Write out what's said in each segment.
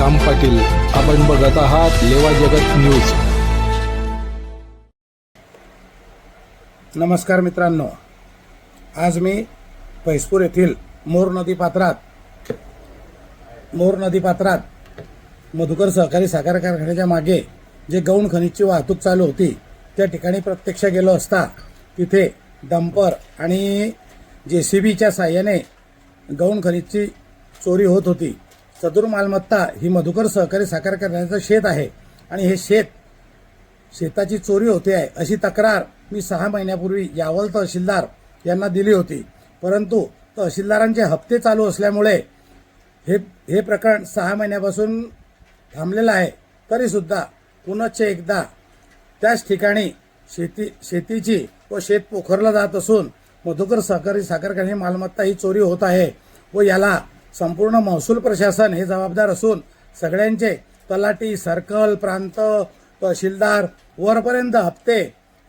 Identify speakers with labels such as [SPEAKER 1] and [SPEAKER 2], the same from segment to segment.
[SPEAKER 1] श्याम पाटील. आपण बघत आहात लेवा जगत न्यूज.
[SPEAKER 2] नमस्कार मित्रांनो. आज मी पैसपूर येथील मोर नदी पात्रात मोर नदी पात्रात मधुकर सहकारी साखर कारखान्याच्या मागे जे गौण खनिजची वाहतूक चालू होती त्या ठिकाणी प्रत्यक्ष गेलो असता तिथे डंपर आणि जे सी बीच्या साह्याने गौण खनिजची चोरी होत होती. चतुर मालमत्ता ही मधुकर सहकारी साखर करण्याचं शेत आहे. आणि हे शेत शेताची चोरी होते आहे अशी तक्रार मी सहा महिन्यापूर्वी यावल तहसीलदार यांना दिली होती. परंतु तहसीलदारांचे हप्ते चालू असल्यामुळे हे हे प्रकरण सहा महिन्यापासून थांबलेलं आहे. तरीसुद्धा पुनश्च एकदा त्याच ठिकाणी शेती शेतीची व शेत पोखरलं जात असून मधुकर सहकारी साखर कारखान्याची मालमत्ता ही चोरी होत आहे व याला संपूर्ण महसूल प्रशासन हे जबाबदार असून सगळ्यांचे तलाटी सर्कल प्रांत तहसीलदार वरपर्यंत हप्ते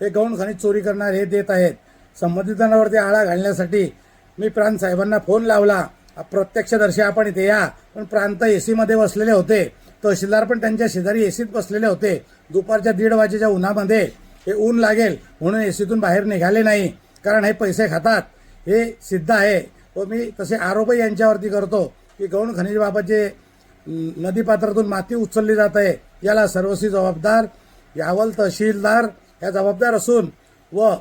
[SPEAKER 2] हे गौण खनिज चोरी करणारे हे देत आहेत. संबंधितांवरती आळा घालण्यासाठी मी प्रांत साहेबांना फोन लावला. प्रत्यक्षदर्शी आपण इथे या. पण प्रांत ए सीमध्ये बसलेले होते. तहसीलदार पण त्यांच्या शेजारी एसीत बसलेले होते. दुपारच्या दीड वाजेच्या उन्हामध्ये हे ऊन लागेल म्हणून एसीतून बाहेर निघाले नाही. कारण हे पैसे खातात. हे सिद्ध आहे. व मी तसे आरोपही यांच्यावरती करतो की गौण खनिजबाबत जे नदीपात्रातून माती उचलली जात आहे याला सर्वस्वी जबाबदार यावल तहसीलदार या जबाबदार असून व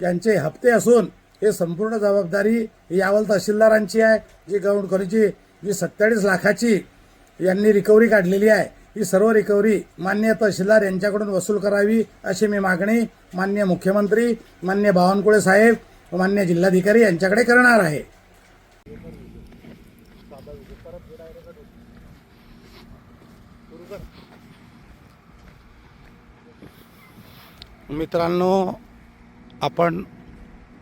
[SPEAKER 2] त्यांचे हप्ते असून हे संपूर्ण जबाबदारी ही यावल तहसीलदारांची आहे जी गौण खनिजी जी सत्तेचाळीस लाखाची यांनी रिकव्हरी काढलेली आहे ही सर्व रिकव्हरी मान्य तहसीलदार यांच्याकडून वसूल करावी अशी मी मागणी मान्य मुख्यमंत्री मान्य बावनकुळे साहेब व मान्य जिल्हाधिकारी यांच्याकडे करणार आहे. मित्रांनो आपण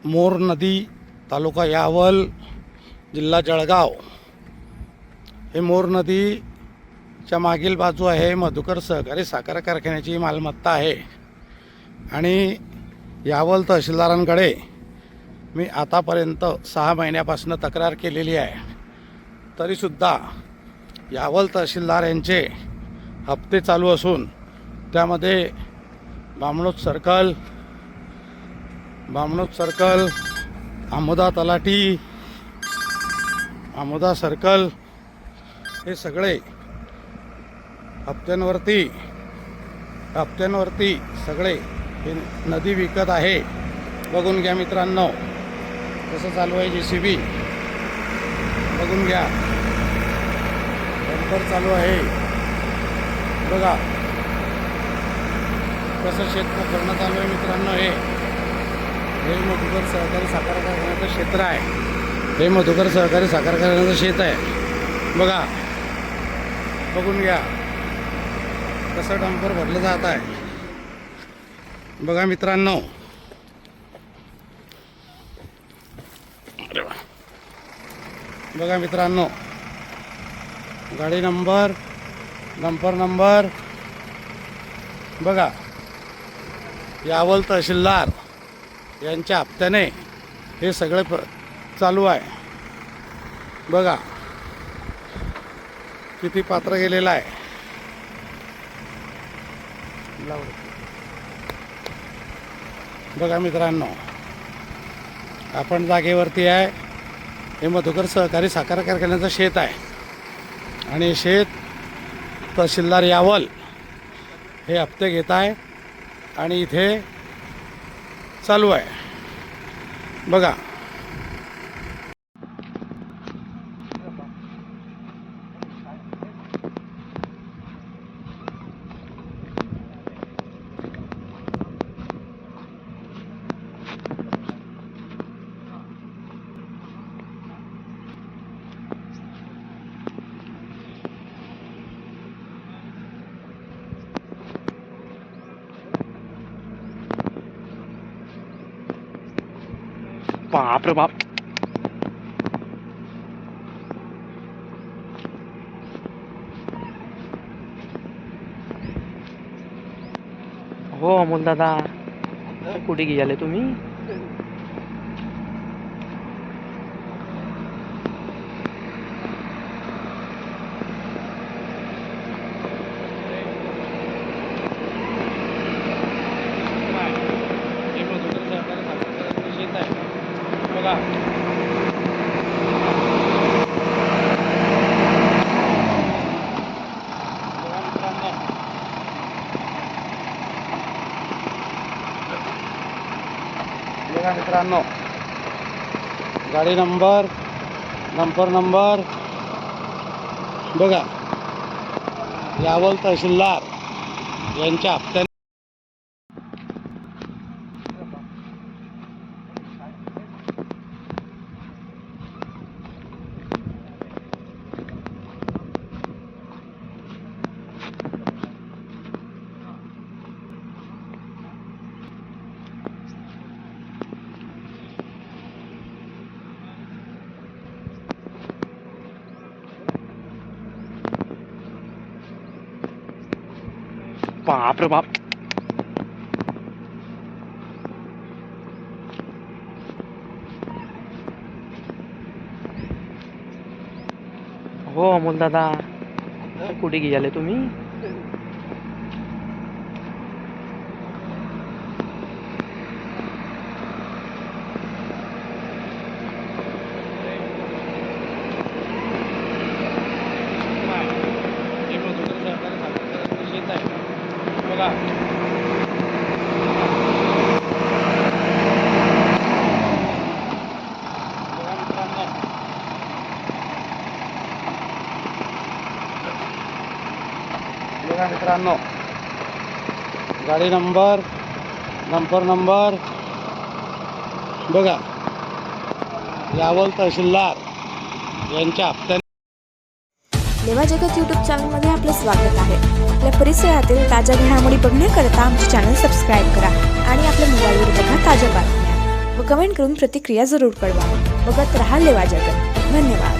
[SPEAKER 2] मोर नदी तालुका यावल जिल्हा जळगाव. हे मोर नदीच्या मागील बाजू आहे मधुकर सहकारी साखर कारखान्याची मालमत्ता आहे. आणि यावल तहसीलदारांकडे मी आतापर्यंत सहा महिन्यापासून तक्रार केलेली आहे. तरीसुद्धा यावल तहसीलदार यांचे हप्ते चालू असून त्यामध्ये बामणोद सर्कल बामणोद सर्कल आमोदा तलाठी आमोदा सर्कल हे सगळे हप्त्यांवरती हप्त्यांवरती सगळे हे नदी विकत आहे. बघून घ्या मित्रांनो कसं चालू आहे जे सी बी बघून घ्या. डंपर चालू आहे. बघा. कसं शेत करणं चालू आहे मित्रांनो हे. हे मधुकर सहकारी साखर कारखान्याचं क्षेत्र आहे. हे मधुकर सहकारी साखर कारखान्याचं शेत आहे. बघा. बघून घ्या. कसं डंपर भरलं जात आहे. बघा मित्रांनो. अरे वा. बघा मित्रांनो. गाडी नंबर डंपर नंबर. बघा यावल तहसीलदार यांच्या हप्त्याने हे सगळे प चालू आहे. बघा किती पात्र गेलेलं आहे. बघा मित्रांनो आपण जागेवरती आहे. हे मधुकर सहकारी साखर कारखान्याचं शेत आहे. आणि शेत तहसीलदार यावल हे हप्ते घेत आहे आणि इथे चालू आहे. बघा
[SPEAKER 3] बाप रे बाप हो अमोल दादा. कुठे गेले तुम्ही?
[SPEAKER 2] बघा गाडी नंबर नंबर नंबर. बघा यावल तहसीलदार यांच्या हप्त्याने
[SPEAKER 3] बाप रे बाप. हो अमोल दादा. कुठे गेले तुम्ही
[SPEAKER 2] बघा बघा मित्रांनो बघा गाडी नंबर नंबर नंबर. बघा यावल तहसीलदार यांच्या हप्त्याने
[SPEAKER 4] लेवा जगत यूट्यूब चॅनलमध्ये आपलं स्वागत आहे. आपल्या परिसरातील ताज्या घडामोडी बघण्याकरता आमचे चॅनल सबस्क्राईब करा आणि आपल्या मोबाईलवर बघा ताज्या बातम्या. व कमेंट करून प्रतिक्रिया जरूर कळवा. बघत रहा लेवा जगत. धन्यवाद.